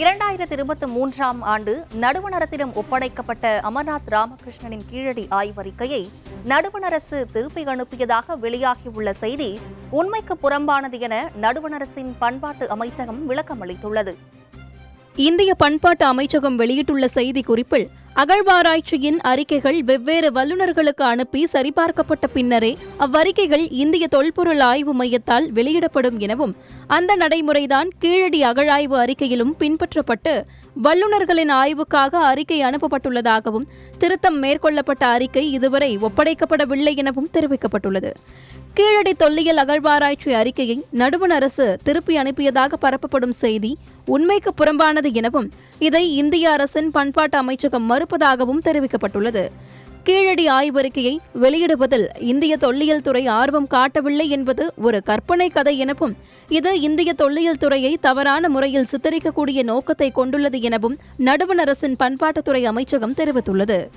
இரண்டாயிரத்தி இருபத்தி மூன்றாம் ஆண்டு நடுவண் அரசிடம் ஒப்படைக்கப்பட்ட அமர்நாத் ராமகிருஷ்ணனின் கீழடி ஆய்வறிக்கையை நடுவண் அரசு திருப்பி அனுப்பியதாக வெளியாகியுள்ள செய்தி உண்மைக்கு புறம்பானது என நடுவண் அரசின் பண்பாட்டு அமைச்சகம் விளக்கமளித்துள்ளது. இந்திய பண்பாட்டு அமைச்சகம் வெளியிட்டுள்ள செய்தி குறிப்பில் அகழ்வாராய்ச்சியின் அறிக்கைகள் வெவ்வேறு வல்லுநர்களுக்கு அனுப்பி சரிபார்க்கப்பட்ட பின்னரே அவ்வறிக்கைகள் இந்திய தொல்பொருள் ஆய்வு மையத்தால் வெளியிடப்படும் எனவும் அந்த நடைமுறைதான் கீழடி அகழாய்வு அறிக்கையிலும் பின்பற்றப்பட்டு வல்லுநர்களின் ஆய்வுக்காக அறிக்கை அனுப்பப்பட்டுள்ளதாகவும் திருத்தம் மேற்கொள்ளப்பட்ட அறிக்கை இதுவரை ஒப்படைக்கப்படவில்லை எனவும் தெரிவிக்கப்பட்டுள்ளது. கீழடி தொல்லியல் அகழ்வாராய்ச்சி அறிக்கையை நடுவண் அரசு திருப்பி அனுப்பியதாக பரப்பப்படும் செய்தி உண்மைக்கு புறம்பானது எனவும் இதை இந்திய அரசின் பண்பாட்டு அமைச்சகம் மறுப்பதாகவும் தெரிவிக்கப்பட்டுள்ளது. கீழடி ஆய்வறிக்கையை வெளியிடுவதில் இந்திய தொல்லியல் துறை ஆர்வம் காட்டவில்லை என்பது ஒரு கற்பனை கதை எனவும் இது இந்திய தொல்லியல் துறையை தவறான முறையில் சித்தரிக்கக்கூடிய நோக்கத்தை கொண்டுள்ளது எனவும் நடுவண் அரசின் பண்பாட்டுத்துறை அமைச்சகம் தெரிவித்துள்ளது.